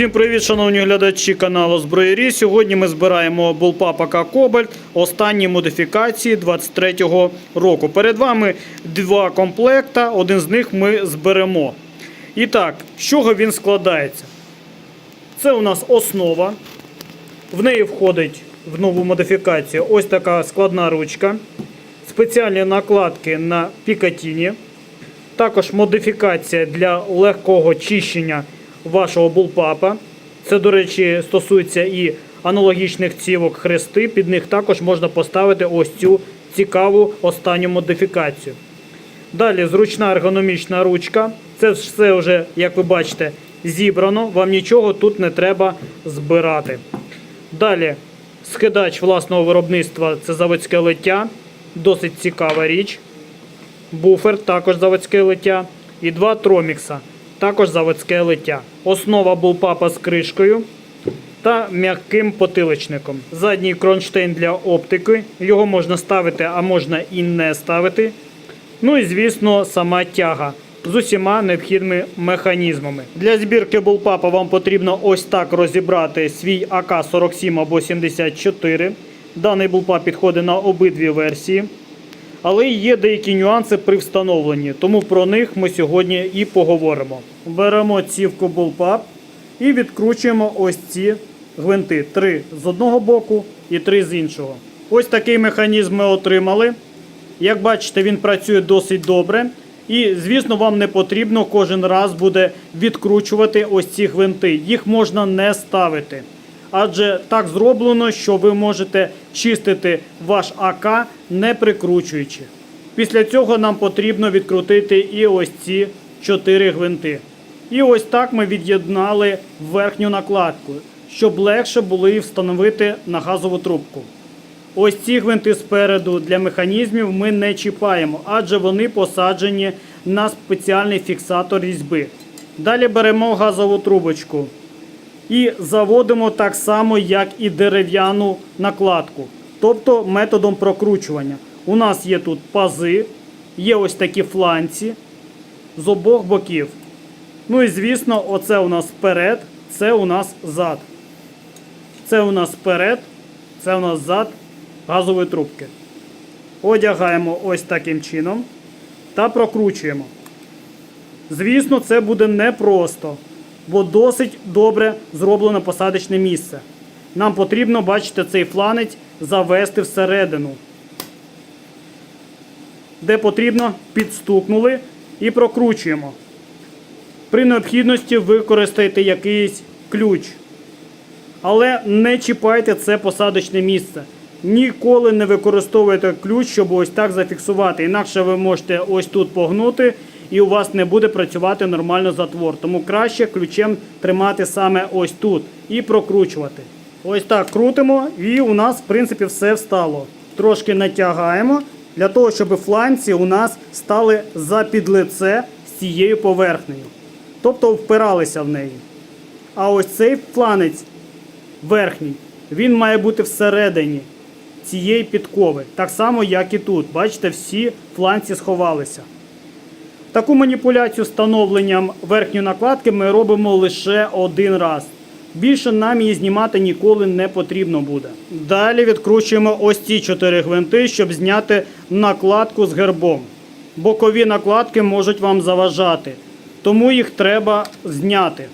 Всім привіт, шановні глядачі каналу Зброєрі. Сьогодні ми збираємо Bullpup АК Кобальт останні модифікації 23-го року. Перед вами два комплекта, один з них ми зберемо. І так, з чого він складається? Це у нас основа. В неї входить в нову модифікацію ось така складна ручка, спеціальні накладки на пікатіні. Також модифікація для легкого чищення вашого булпапа. Це, до речі, стосується і аналогічних цівок хрести. Під них також можна поставити ось цю цікаву останню модифікацію. Далі зручна ергономічна ручка. Це все вже, як ви бачите, зібрано. Вам нічого тут не треба збирати. Далі скидач власного виробництва це заводське лиття. Досить цікава річ буфер, також заводське лиття, і два тромікса, також заводське лиття. Основа булпапа з кришкою та м'яким потиличником. Задній кронштейн для оптики. Його можна ставити, а можна і не ставити. Ну і звісно, сама тяга з усіма необхідними механізмами. Для збірки булпапа вам потрібно ось так розібрати свій АК-47 або 74. Даний булпап підходить на обидві версії. Але є деякі нюанси при встановленні, тому про них ми сьогодні і поговоримо. Беремо цівку Bullpup і відкручуємо ось ці гвинти. Три з одного боку і три з іншого. Ось такий механізм ми отримали. Як бачите, він працює досить добре. І, звісно, вам не потрібно кожен раз буде відкручувати ось ці гвинти. Їх можна не ставити. Адже так зроблено, що ви можете чистити ваш АК не прикручуючи. Після цього нам потрібно відкрутити і ось ці 4 гвинти. І ось так ми від'єднали верхню накладку, щоб легше було її встановити на газову трубку. Ось ці гвинти спереду для механізмів ми не чіпаємо, адже вони посаджені на спеціальний фіксатор різьби. Далі беремо газову трубочку і заводимо так само, як і дерев'яну накладку, тобто методом прокручування. У нас є тут пази, є ось такі фланці з обох боків. Ну і звісно, оце у нас вперед, це у нас зад. Це у нас вперед, це у нас зад газової трубки. Одягаємо ось таким чином та прокручуємо. Звісно, це буде непросто, бо досить добре зроблено посадочне місце. Нам потрібно, бачите, цей фланець завести всередину. Де потрібно, підстукнули і прокручуємо. При необхідності використайте якийсь ключ. Але не чіпайте це посадочне місце. Ніколи не використовуйте ключ, щоб ось так зафіксувати. Інакше ви можете ось тут погнути, і у вас не буде працювати нормально затвор. Тому краще ключем тримати саме ось тут і прокручувати. Ось так крутимо, і у нас, в принципі, все встало. Трошки натягаємо для того, щоб фланці у нас стали за підлице з цією поверхнею. Тобто впиралися в неї. А ось цей фланець верхній, він має бути всередині цієї підкови. Так само, як і тут. Бачите, всі фланці сховалися. Таку маніпуляцію встановленням верхньої накладки ми робимо лише один раз. Більше нам її знімати ніколи не потрібно буде. Далі відкручуємо ось ці чотири гвинти, щоб зняти накладку з гербом. Бокові накладки можуть вам заважати, тому їх треба зняти.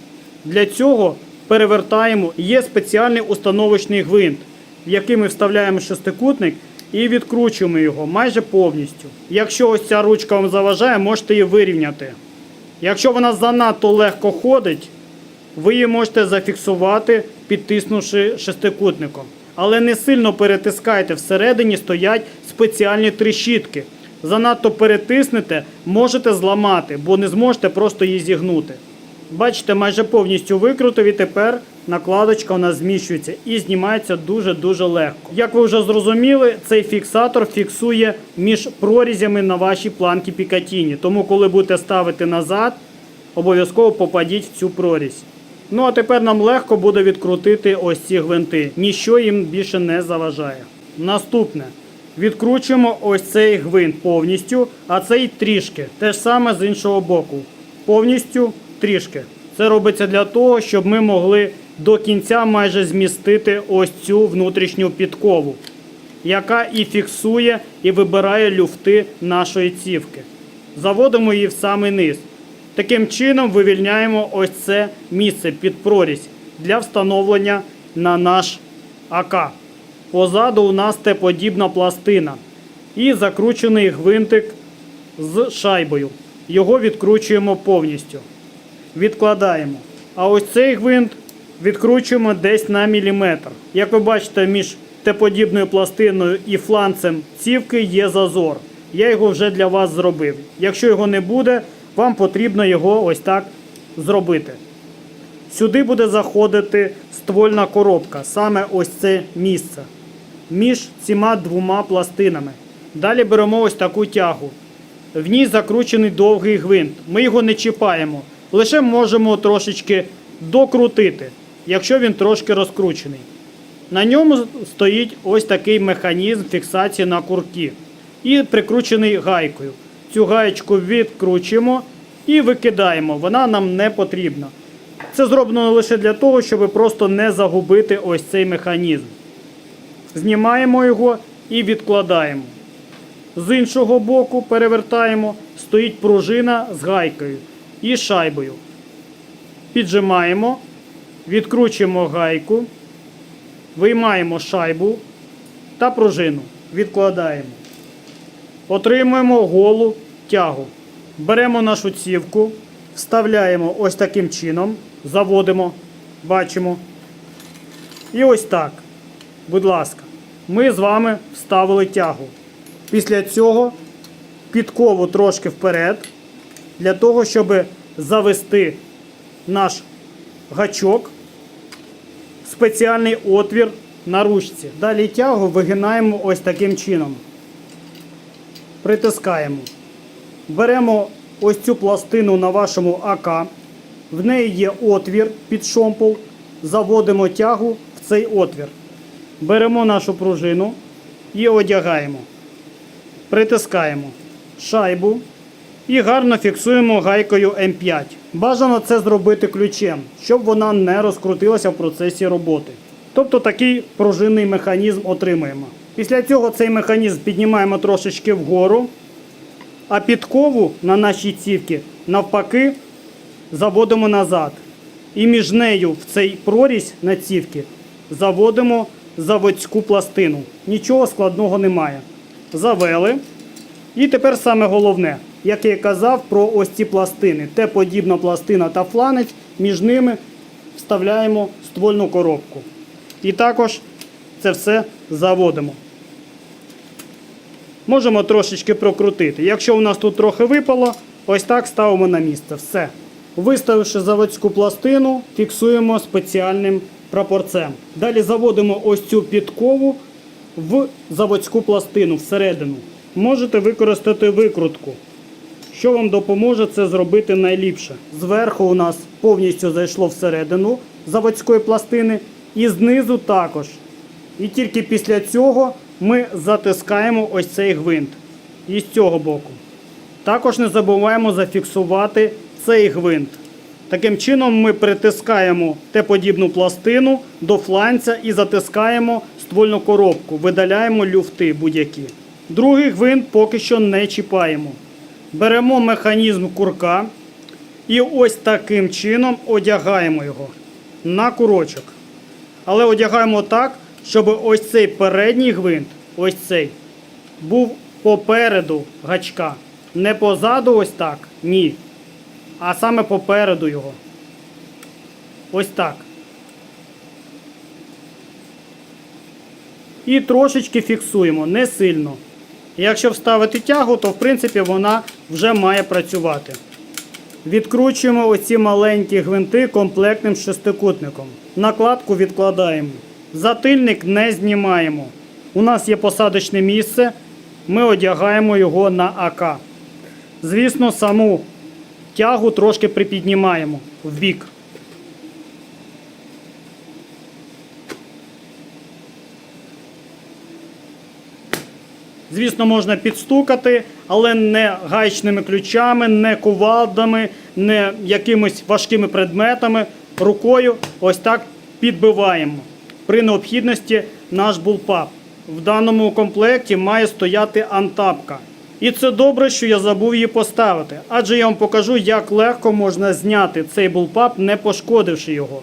Для цього перевертаємо, є спеціальний установочний гвинт, в який ми вставляємо шестикутник і відкручуємо його майже повністю. Якщо ось ця ручка вам заважає, можете її вирівняти. Якщо вона занадто легко ходить, ви її можете зафіксувати, підтиснувши шестикутником. Але не сильно перетискайте, всередині стоять спеціальні трещітки. Занадто перетиснете, можете зламати, бо не зможете просто її зігнути. Бачите, майже повністю викрутив і тепер накладочка у нас зміщується і знімається дуже-дуже легко. Як ви вже зрозуміли, цей фіксатор фіксує між прорізями на вашій планці Пікатіні. Тому, коли будете ставити назад, обов'язково попадіть в цю прорізь. Ну а тепер нам легко буде відкрутити ось ці гвинти. Ніщо їм більше не заважає. Наступне. Відкручуємо ось цей гвинт повністю, а цей трішки. Те ж саме з іншого боку. Повністю трішки. Це робиться для того, щоб ми могли до кінця майже змістити ось цю внутрішню підкову, яка і фіксує, і вибирає люфти нашої цівки. Заводимо її в самий низ. Таким чином вивільняємо ось це місце під прорізь для встановлення на наш АК. Позаду у нас Т-подібна пластина і закручений гвинтик з шайбою. Його відкручуємо повністю. Відкладаємо. А ось цей гвинт відкручуємо десь на міліметр. Як ви бачите, між Т-подібною пластиною і фланцем цівки є зазор. Я його вже для вас зробив. Якщо його не буде, вам потрібно його ось так зробити. Сюди буде заходити ствольна коробка, саме ось це місце між цими двома пластинами. Далі беремо ось таку тягу. В ній закручений довгий гвинт. Ми його не чіпаємо, лише можемо трошечки докрутити, якщо він трошки розкручений. На ньому стоїть ось такий механізм фіксації на курки і прикручений гайкою. Цю гаєчку відкручуємо і викидаємо. Вона нам не потрібна. Це зроблено лише для того, щоб просто не загубити ось цей механізм. Знімаємо його і відкладаємо. З іншого боку перевертаємо, стоїть пружина з гайкою і шайбою. Піджимаємо, відкручуємо гайку, виймаємо шайбу та пружину. Відкладаємо. Отримуємо голу тягу. Беремо нашу цівку, вставляємо ось таким чином, заводимо, бачимо. І ось так. Будь ласка, ми з вами вставили тягу. Після цього підкову трошки вперед, для того, щоб завести наш гачок спеціальний отвір на ручці. Далі тягу вигинаємо ось таким чином. Притискаємо. Беремо ось цю пластину на вашому АК. В неї є отвір під шомпол. Заводимо тягу в цей отвір. Беремо нашу пружину і одягаємо. Притискаємо шайбу і гарно фіксуємо гайкою М5. Бажано це зробити ключем, щоб вона не розкрутилася в процесі роботи. Тобто такий пружинний механізм отримуємо. Після цього цей механізм піднімаємо трошечки вгору, а підкову на нашій цівці навпаки заводимо назад. І між нею в цей прорізь на цівці заводимо заводську пластину. Нічого складного немає. Завели. І тепер саме головне, як я і казав про ось ці пластини. Т-подібна пластина та фланець, між ними вставляємо ствольну коробку. І також це все заводимо. Можемо трошечки прокрутити. Якщо у нас тут трохи випало, ось так ставимо на місце. Все. Виставивши заводську пластину, фіксуємо спеціальним прапорцем. Далі заводимо ось цю підкову в заводську пластину всередину. Можете використати викрутку, що вам допоможе це зробити найліпше. Зверху у нас повністю зайшло всередину заводської пластини, і знизу також. І тільки після цього ми затискаємо ось цей гвинт. І з цього боку. Також не забуваємо зафіксувати цей гвинт. Таким чином ми притискаємо Т-подібну пластину до фланця і затискаємо ствольну коробку, видаляємо люфти будь-які. Другий гвинт поки що не чіпаємо. Беремо механізм курка і ось таким чином одягаємо його на курочок. Але одягаємо так, щоб ось цей передній гвинт, ось цей, був попереду гачка. Не позаду ось так, ні. А саме попереду його. Ось так. І трошечки фіксуємо, не сильно. Якщо вставити тягу, то в принципі вона вже має працювати. Відкручуємо оці маленькі гвинти комплектним шестикутником. Накладку відкладаємо. Затильник не знімаємо. У нас є посадочне місце. Ми одягаємо його на АК. Звісно, саму тягу трошки припіднімаємо в бік. Звісно, можна підстукати, але не гаечними ключами, не кувалдами, не якимись важкими предметами. Рукою ось так підбиваємо. При необхідності наш булпап. В даному комплекті має стояти антапка. І це добре, що я забув її поставити, адже я вам покажу, як легко можна зняти цей булпап, не пошкодивши його.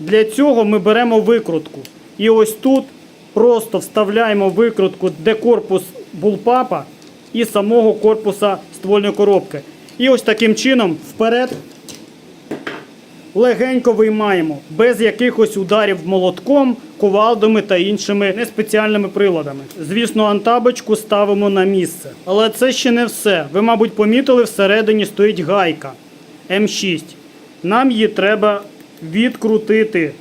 Для цього ми беремо викрутку. І ось тут просто вставляємо викрутку, де корпус булпапа і самого корпуса ствольної коробки. І ось таким чином вперед легенько виймаємо, без якихось ударів молотком, кувалдами та іншими неспеціальними приладами. Звісно, антабочку ставимо на місце. Але це ще не все. Ви, мабуть, помітили, всередині стоїть гайка М6. Нам її треба відкрутити.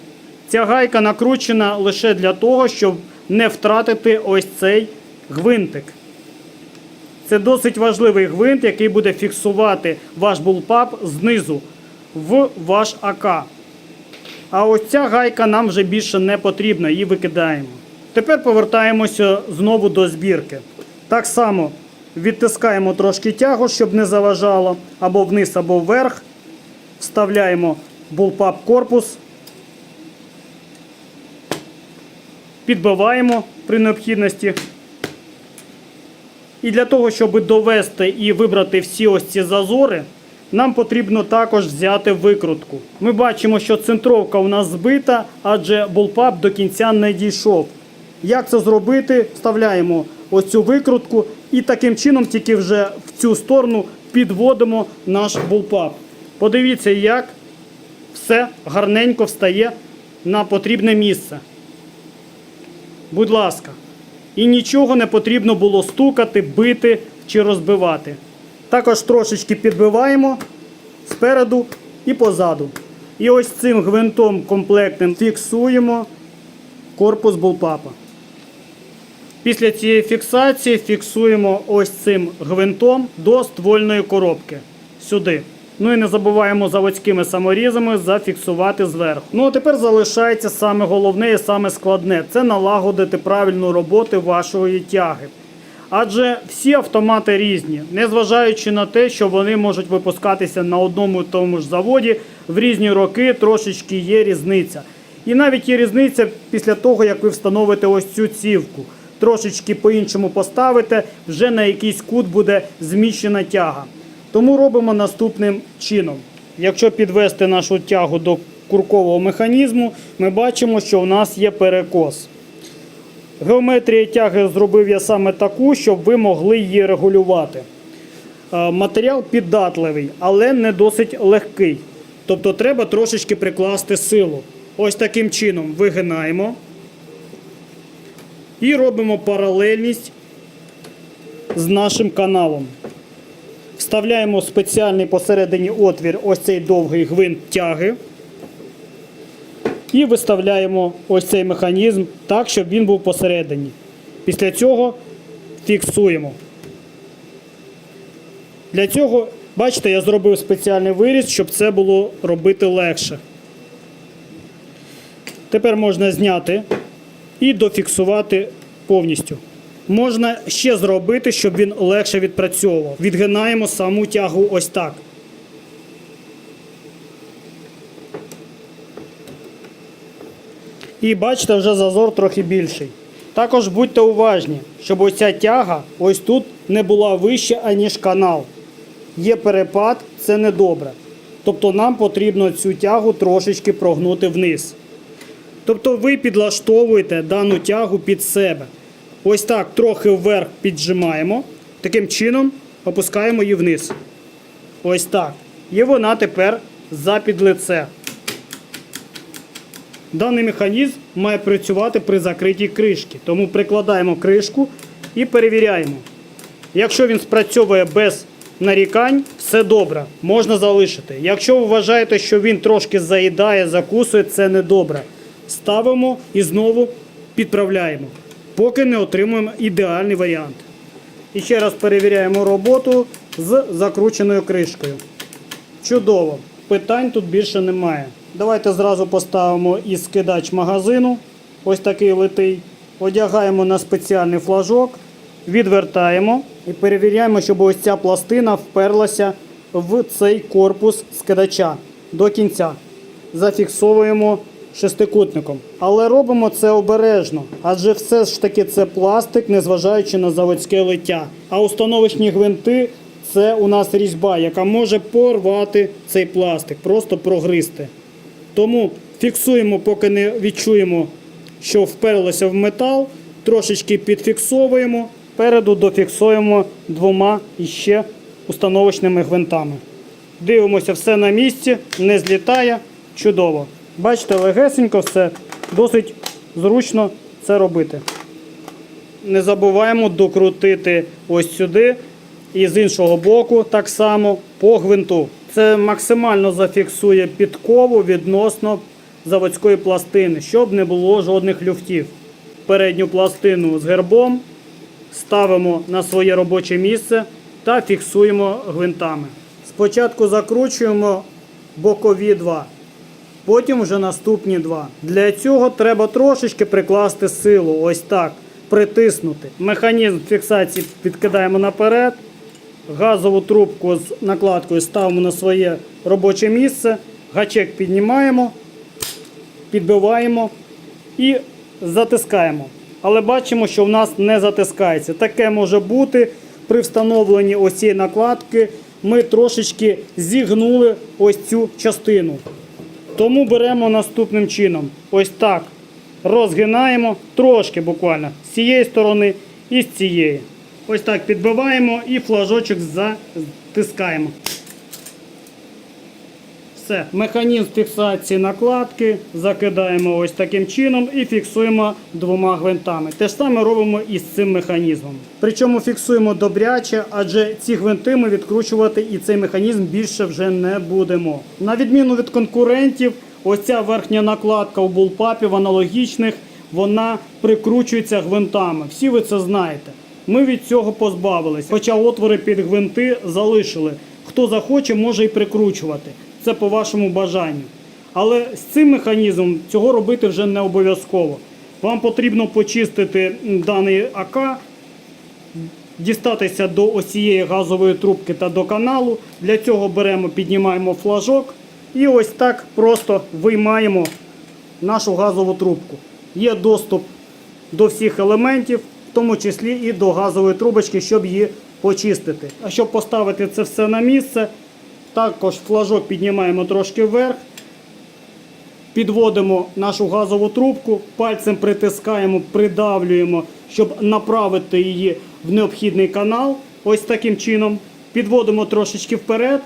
Ця гайка накручена лише для того, щоб не втратити ось цей гвинтик. Це досить важливий гвинт, який буде фіксувати ваш булпап знизу в ваш АК. А ось ця гайка нам вже більше не потрібна, її викидаємо. Тепер повертаємося знову до збірки. Так само відтискаємо трошки тягу, щоб не заважало, або вниз, або вверх. Вставляємо булпап корпус. Підбиваємо при необхідності. І для того, щоб довести і вибрати всі ось ці зазори, нам потрібно також взяти викрутку. Ми бачимо, що центровка у нас збита, адже булпап до кінця не дійшов. Як це зробити? Вставляємо ось цю викрутку і таким чином тільки вже в цю сторону підводимо наш булпап. Подивіться, як все гарненько встає на потрібне місце. Будь ласка. І нічого не потрібно було стукати, бити чи розбивати. Також трошечки підбиваємо спереду і позаду. І ось цим гвинтом комплектним фіксуємо корпус булпапа. Після цієї фіксації фіксуємо ось цим гвинтом до ствольної коробки. Сюди. Ну і не забуваємо заводськими саморізами зафіксувати зверху. Ну а тепер залишається саме головне і саме складне це налагодити правильну роботу вашої тяги. Адже всі автомати різні, незважаючи на те, що вони можуть випускатися на одному і тому ж заводі, в різні роки трошечки є різниця. І навіть є різниця після того, як ви встановите ось цю цівку. Трошечки по-іншому поставите, вже на якийсь кут буде зміщена тяга. Тому робимо наступним чином. Якщо підвести нашу тягу до куркового механізму, ми бачимо, що у нас є перекос. Геометрія тяги зробив я саме таку, щоб ви могли її регулювати. Е, Матеріал піддатливий, але не досить легкий. Тобто треба трошечки прикласти силу. Ось таким чином вигинаємо і робимо паралельність з нашим каналом. Вставляємо спеціальний посередині отвір, ось цей довгий гвинт тяги. І виставляємо ось цей механізм так, щоб він був посередині. Після цього фіксуємо. Для цього, бачите, я зробив спеціальний виріз, щоб це було робити легше. Тепер можна зняти і дофіксувати повністю. Можна ще зробити, щоб він легше відпрацьовував. Відгинаємо саму тягу ось так. І бачите, вже зазор трохи більший. Також будьте уважні, щоб ось ця тяга ось тут не була вища, аніж канал. Є перепад, це недобре. Тобто нам потрібно цю тягу трошечки прогнути вниз. Тобто ви підлаштовуєте дану тягу під себе. Ось так трохи вверх піджимаємо. Таким чином опускаємо її вниз. Ось так. І вона тепер за підлице. Даний механізм має працювати при закритій кришці. Тому прикладаємо кришку і перевіряємо. Якщо він спрацьовує без нарікань, все добре, можна залишити. Якщо ви вважаєте, що він трошки заїдає, закусує, це недобре. Ставимо і знову підправляємо, поки не отримуємо ідеальний варіант. І ще раз перевіряємо роботу з закрученою кришкою. Чудово. Питань тут більше немає. Давайте зразу поставимо і скидач магазину. Ось такий литий. одягаємо на спеціальний флажок, відвертаємо і перевіряємо, щоб ось ця пластина вперлася в цей корпус скидача до кінця. Зафіксовуємо шестикутником. Але робимо це обережно, адже все ж таки це пластик, незважаючи на заводське лиття. А установочні гвинти це у нас різьба, яка може порвати цей пластик, просто прогризти. Тому фіксуємо, поки не відчуємо, що вперлося в метал, трошечки підфіксовуємо, переду дофіксуємо двома іще установочними гвинтами. Дивимося, все на місці, не злітає. Чудово. Бачите, легесенько все, досить зручно це робити. Не забуваємо докрутити ось сюди і з іншого боку так само по гвинту. Це максимально зафіксує підкову відносно заводської пластини, щоб не було жодних люфтів. Передню пластину з гербом ставимо на своє робоче місце та фіксуємо гвинтами. Спочатку закручуємо бокові два, потім вже наступні два. Для цього треба трошечки прикласти силу, ось так, притиснути. Механізм фіксації підкидаємо наперед. Газову трубку з накладкою ставимо на своє робоче місце, гачек піднімаємо, підбиваємо і затискаємо. Але бачимо, що в нас не затискається. Таке може бути при встановленні ось цієї накладки. Ми трошечки зігнули ось цю частину. Тому беремо наступним чином. Ось так. Розгинаємо трошки буквально з цієї сторони і з цієї. Ось так підбиваємо і флажочок затискаємо. Все, механізм фіксації накладки закидаємо ось таким чином і фіксуємо двома гвинтами. Те ж саме робимо і з цим механізмом. Причому фіксуємо добряче, адже ці гвинти ми відкручувати і цей механізм більше вже не будемо. На відміну від конкурентів, ось ця верхня накладка у булпапів аналогічних, вона прикручується гвинтами. Всі ви це знаєте. Ми від цього позбавилися, хоча отвори під гвинти залишили. Хто захоче, може і прикручувати. Це по вашому бажанню. Але з цим механізмом цього робити вже не обов'язково. Вам потрібно почистити даний АК, дістатися до ось цієї газової трубки та до каналу. Для цього беремо, піднімаємо флажок і ось так просто виймаємо нашу газову трубку. Є доступ до всіх елементів, в тому числі і до газової трубочки, щоб її почистити. А щоб поставити це все на місце, також флажок піднімаємо трошки вверх, підводимо нашу газову трубку, пальцем притискаємо, придавлюємо, щоб направити її в необхідний канал. Ось таким чином. Підводимо трошечки вперед.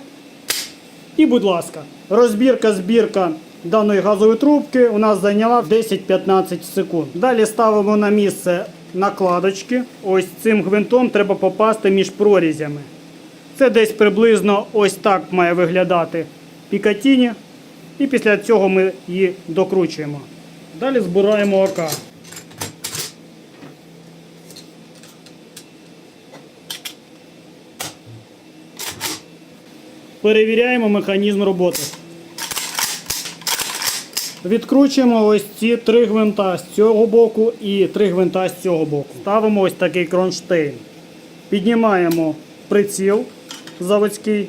І, будь ласка, розбірка, збірка даної газової трубки у нас зайняла 10-15 секунд. Далі ставимо на місце накладочки. Ось цим гвинтом треба попасти між прорізями. Це десь приблизно ось так має виглядати пікатіні. І після цього ми її докручуємо. Далі збираємо ОК. Перевіряємо механізм роботи. Відкручуємо ось ці три гвинта з цього боку і три гвинта з цього боку. Ставимо ось такий кронштейн. Піднімаємо приціл заводський,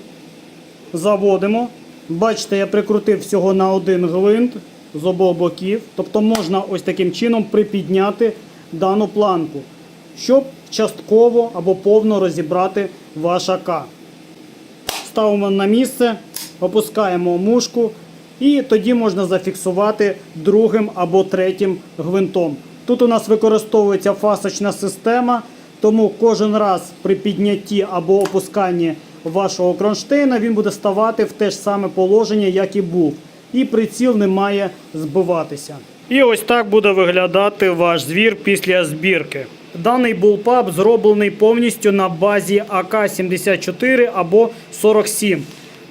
заводимо. Бачите, я прикрутив всього на один гвинт з обох боків. Тобто можна ось таким чином припідняти дану планку, щоб частково або повно розібрати ваш АК. Ставимо на місце, опускаємо мушку і тоді можна зафіксувати другим або третім гвинтом. Тут у нас використовується фасочна система, тому кожен раз при піднятті або опусканні вашого кронштейна він буде ставати в те ж саме положення, як і був. І приціл не має збиватися. І ось так буде виглядати ваш звір після збірки. Даний булпап зроблений повністю на базі АК-74 або 47.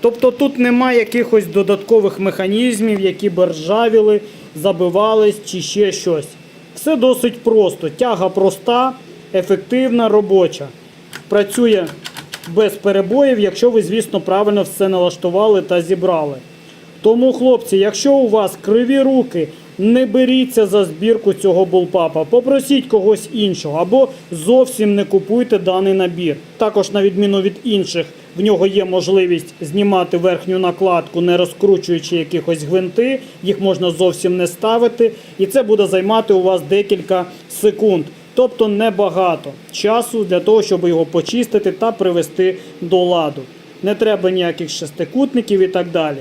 Тобто тут немає якихось додаткових механізмів, які б ржавіли, забивались чи ще щось. Все досить просто. Тяга проста, ефективна, робоча. Працює без перебоїв, якщо ви, звісно, правильно все налаштували та зібрали. Тому, хлопці, якщо у вас криві руки, не беріться за збірку цього булпапа. Попросіть когось іншого або зовсім не купуйте даний набір. Також, на відміну від інших, в нього є можливість знімати верхню накладку, не розкручуючи якихось гвинти. Їх можна зовсім не ставити, і це буде займати у вас декілька секунд. Тобто небагато часу для того, щоб його почистити та привести до ладу. Не треба ніяких шестикутників і так далі.